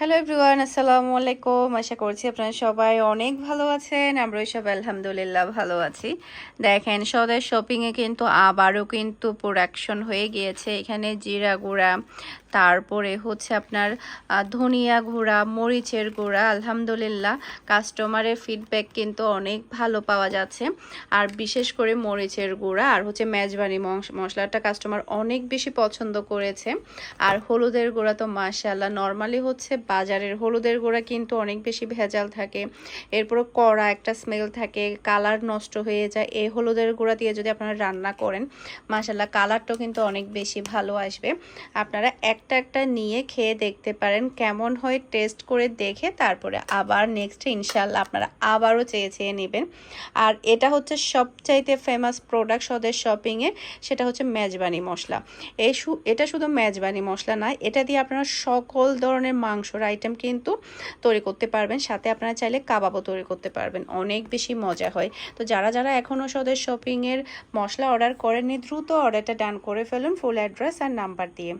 Hello everyone আসসালামু আলাইকুম আশা করছি আপনারা সবাই অনেক ভালো আছেন। আমরা সব আলহামদুলিল্লাহ ভালো আছি। দেখেন, সদাই শপিংয়ে কিন্তু আবারও কিন্তু প্রোডাকশন হয়ে গিয়েছে। এখানে জিরা গুঁড়া তারপরে হচ্ছে আপনার ধনিয়া গুঁড়া, মরিচের গুঁড়া, আলহামদুলিল্লাহ কাস্টমারের ফিডব্যাক কিন্তু অনেক ভালো পাওয়া যাচ্ছে। আর বিশেষ করে মরিচের গুঁড়া আর হচ্ছে মেজবানি মশ- মশলাটা কাস্টমার অনেক বেশি পছন্দ করেছে। আর হলুদের গুঁড়া তো মাশাল্লাহ নর্মালি হচ্ছে বাজারের হলুদের গুঁড়া কিন্তু অনেক বেশি ভেজাল থাকে। এরপর কড়া একটা স্মেল থাকে কালার নষ্ট হয়ে যায়, এই হলুদের গুঁড়া দিয়ে যদি আপনারা রান্না করেন মাশাল্লাহ কালারটাও কিন্তু অনেক বেশি ভালো আসবে। আপনারা একটা একটা নিয়ে খেয়ে দেখতে পারেন কেমন হয় টেস্ট করে দেখে তারপরে আবার নেক্সট ইনশাল্লাহ আপনারা আবারও চেয়ে চেয়ে নেবেন। আর এটা হচ্ছে সবচাইতে ফেমাস প্রোডাক্ট সদের শপিংয়ে সেটা হচ্ছে মেজবানি মশলা। এই এটা শুধু মেজবানি মশলা নয়, এটা দিয়ে আপনারা সকল ধরনের মাংসর আইটেম কিন্তু তৈরি করতে পারবেন। সাথে আপনারা চাইলে কাবাবও তৈরি করতে পারবেন, অনেক বেশি মজা হয়। তো যারা যারা এখনও সদের শপিংয়ের মশলা অর্ডার করেননি, দ্রুত অর্ডারটা ডান করে ফেলুন ফুল অ্যাড্রেস আর নাম্বার দিয়ে।